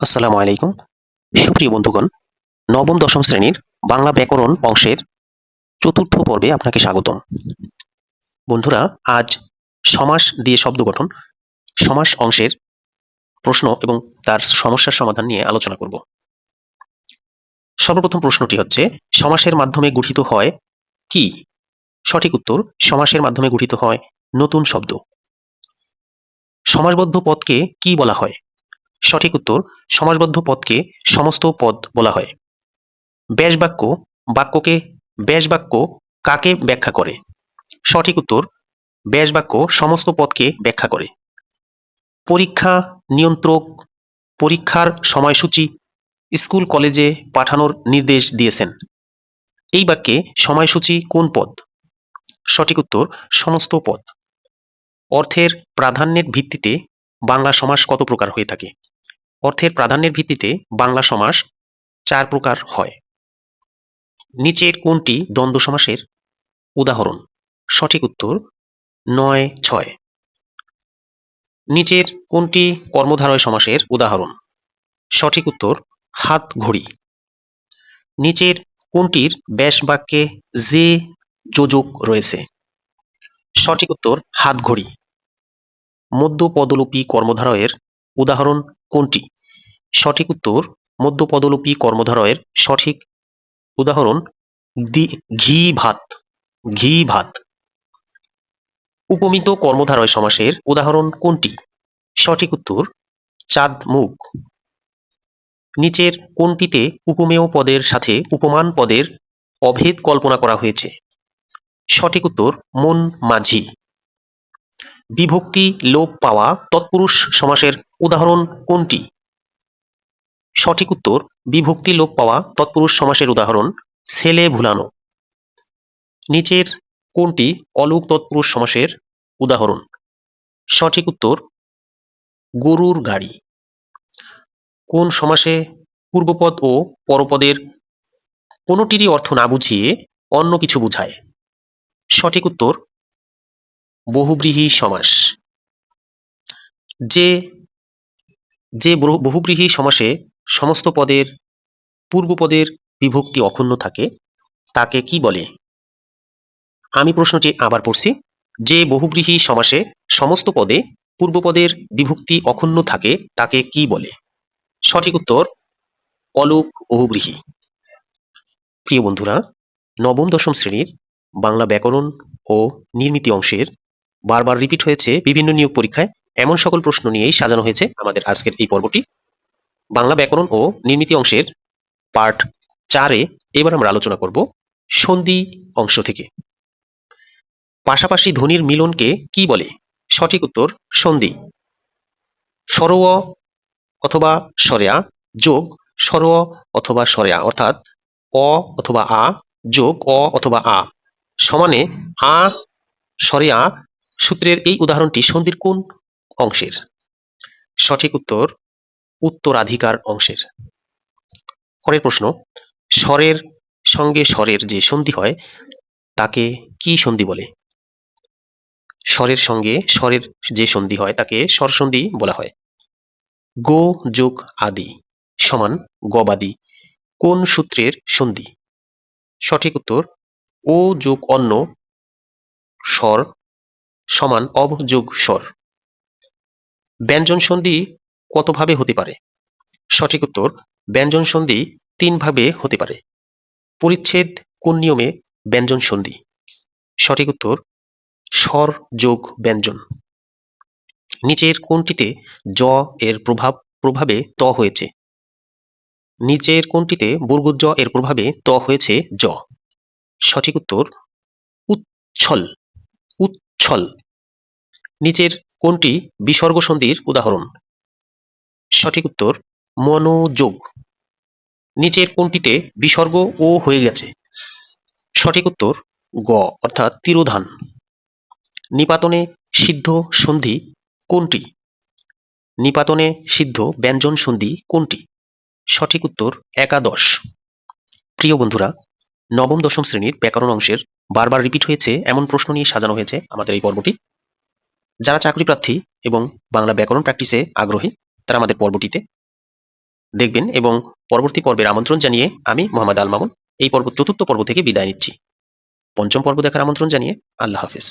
আসসালামু আলাইকুম। সুপ্রিয় বন্ধুগণ, নবম, দশম শ্রেণির বাংলা ব্যাকরণ অংশের চতুর্থ পর্বে আপনাকে স্বাগতম। বন্ধুরা, আজ সমাস দিয়ে শব্দ গঠন, সমাস অংশের প্রশ্ন এবং তার সমস্যার সমাধান নিয়ে আলোচনা করব। সর্বপ্রথম প্রশ্নটি হচ্ছে, সমাসের মাধ্যমে গঠিত হয় কি? সঠিক উত্তর, সমাসের মাধ্যমে গঠিত হয় নতুন শব্দ। সমাসবদ্ধ পদকে কি বলা হয়? সঠিক উত্তর সমাসবদ্ধ পদকে সমস্ত পদ বলা হয়। ব্যাস বাক্য বাক্যকে ব্যাস বাক্য কাকে ব্যাখ্যা করে? সঠিক উত্তর ব্যাস বাক্য সমস্ত পদকে ব্যাখ্যা করে। পরীক্ষা নিয়ন্ত্রক, পরীক্ষার সময়সূচি, স্কুল কলেজে পাঠানোর নির্দেশ দিয়েছেন। এই বাক্যে সময়সূচি কোন পদ? সঠিক উত্তর সমস্ত পদ। অর্থের প্রাধান্যের ভিত্তিতে বাংলা সমাস কত প্রকার হয়ে থাকে? অর্থের প্রাধান্যের ভিত্তিতে বাংলা সমাস চার প্রকার হয়। নিচের কোনটি দ্বন্দ্ব সমাসের? উদাহরণ, সঠিক উত্তর নয় ছয়। নিচের কোনটি কর্মধারয় সমাসের? উদাহরণ, সঠিক উত্তর হাত ঘড়ি। নিচের কোনটির ব্যাস বাক্যে যে যোজক রয়েছে? সঠিক উত্তর হাত ঘড়ি। মধ্যপদলোপী কর্মধারয়ের উদাহরণ কোনটি? সঠিক উত্তর মধ্যপদলোপী কর্মধারয়ের সঠিক উদাহরণ দি ঘি ভাত ঘি ভাত। উপমিত কর্মধারয় সমাসের উদাহরণ কোনটি? সঠিক উত্তর চাঁদ মুখ। নিচের কোনটিতে উপমেয় পদের সাথে উপমান পদের অভেদ কল্পনা করা হয়েছে? সঠিক উত্তর মন মাঝি। বিভক্তি, লোপ পাওয়া তৎপুরুষ সমাসের উদাহরণ কোনটি? সঠিক উত্তর, বিভক্তি, লোপ পাওয়া তৎপুরুষ সমাসের উদাহরণ ছেলে ভুলানো। নিচের কোনটি অলুক তৎপুরুষ সমাসের উদাহরণ? সঠিক উত্তর, গরুর গাড়ি। কোন সমাসে পূর্বপদ ও পরপদের কোনোটিরই অর্থ না বুঝিয়ে অন্য কিছু বুঝায়? সঠিক উত্তর বহুব্রীহি সমাস। যে যে বহুব্রীহি সমাসে সমস্ত পদের, পূর্বপদের বিভক্তি অক্ষুণ্ণ থাকে, তাকে কি বলে? আমি প্রশ্নটি আবার পড়ছি। যে বহুব্রীহি সমাসে সমস্ত পদে, পূর্বপদের বিভক্তি অক্ষুণ্ণ থাকে, তাকে কি বলে? সঠিক উত্তর, অলোক বহুব্রীহি। প্রিয় বন্ধুরা, নবম দশম শ্রেণির বাংলা ব্যাকরণ ও নির্মিতি অংশের বারবার রিপিট হয়েছে বিভিন্ন নিয়োগ পরীক্ষায়, এমন সকল প্রশ্ন নিয়েই সাজানো হয়েছে আমাদের আজকের এই পর্বটি। বাংলা ব্যাকরণ ও নির্মিতি অংশের পার্ট চারে এবার আমরা আলোচনা করব সন্ধি অংশ থেকে। পাশাপাশি ধ্বনির মিলনকে কি বলে? সঠিক উত্তর সন্ধি। সরো অথবা সরেয়া যোগ সরো অথবা সরেয়া, অর্থাৎ অ অথবা আ যোগ অ অথবা আ। সমানে আ, সরেয়া সূত্রের এই উদাহরণটি সন্ধির কোন অংশের? সঠিক উত্তর উত্তরাধিকার অংশের। পরের প্রশ্ন, স্বরের সঙ্গে স্বরের যে সন্ধি হয়, তাকে কি সন্ধি বলে? স্বরের সঙ্গে স্বরের যে সন্ধি হয়, তাকে স্বরসন্ধি বলা হয়। গো যোগ আদি সমান গবাদি কোন সূত্রের সন্ধি? সঠিক উত্তর, ও যোগ অন্য স্বর সমান অব যোগ স্বর। ব্যঞ্জন সন্ধি কতভাবে হতে পারে? সঠিক উত্তর, ব্যঞ্জন সন্ধি তিনভাবে হতে পারে। পরিচ্ছেদ কোন নিয়মে ব্যঞ্জন সন্ধি? সঠিক উত্তর, স্বর যোগ ব্যঞ্জন। নিচের কোনটিতে জ এর প্রভাব, প্রভাবে ত হয়েছে? নিচের কোনটিতে বর্গুজ এর প্রভাবে ত হয়েছে জ? সঠিক উত্তর, উচ্ছল। উচ্ছল নিচের কোনটি বিসর্গ সন্ধির উদাহরণ। সঠিক উত্তর, মনোযোগ। নিচের কোনটিতে বিসর্গ ও হয়ে গেছে। সঠিক উত্তর, গ, অর্থাৎ তিরোধান। নিপাতনে সিদ্ধ সন্ধি কোনটি? নিপাতনে সিদ্ধ ব্যঞ্জন সন্ধি কোনটি? সঠিক উত্তর, একাদশ। প্রিয় বন্ধুরা, নবম, দশম শ্রেণির ব্যাকরণ অংশের বারবার রিপিট হয়েছে, এমন প্রশ্ন নিয়ে সাজানো হয়েছে আমাদের এই পর্বটি। যারা চাকরি প্রার্থী এবং বাংলা ব্যাকরণ প্র্যাকটিসে আগ্রহী, তারা আমাদের পর্বটিতে দেখবেন এবং পরবর্তী পর্বের আমন্ত্রণ জানিয়ে আমি মোহাম্মদ আল মামুন, এই পর্ব চতুর্থ পর্ব থেকে বিদায় নিচ্ছি। পঞ্চম পর্ব দেখার আমন্ত্রণ জানিয়ে আল্লাহ হাফিজ।